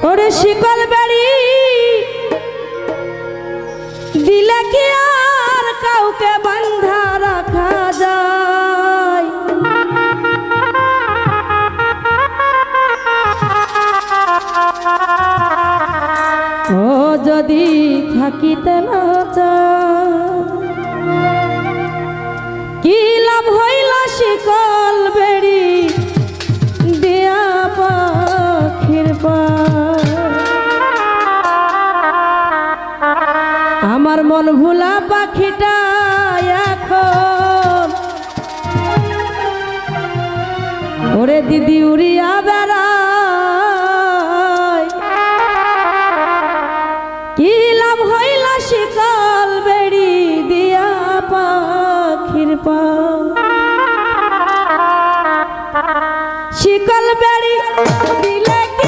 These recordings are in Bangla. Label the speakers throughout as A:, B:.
A: শিকল বেড়ি দিলে কি আর কাউকে বান্ধা রাখা যায়? ও যদি থাকিতে না চায়, কি পাখিটা এখন। ওরে দিদি উড়িয়া বেড়ায়। কি লাভ হইলা শীতল বেড়ি দিয়া পাখির পা? শিকল বেড়ি দিলে কি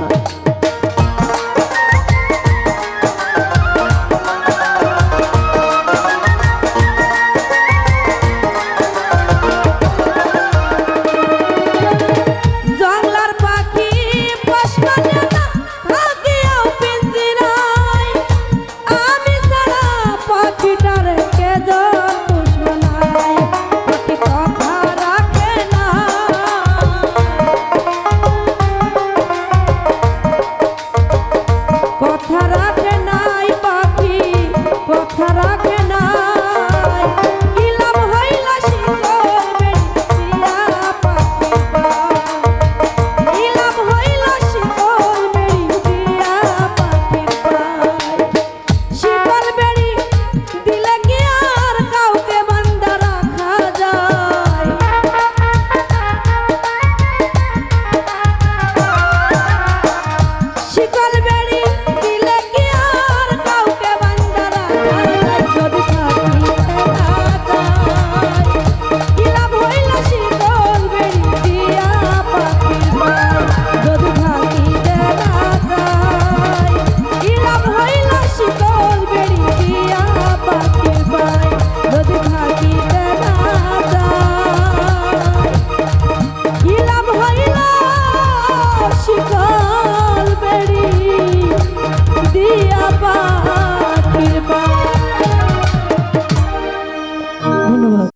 A: হয়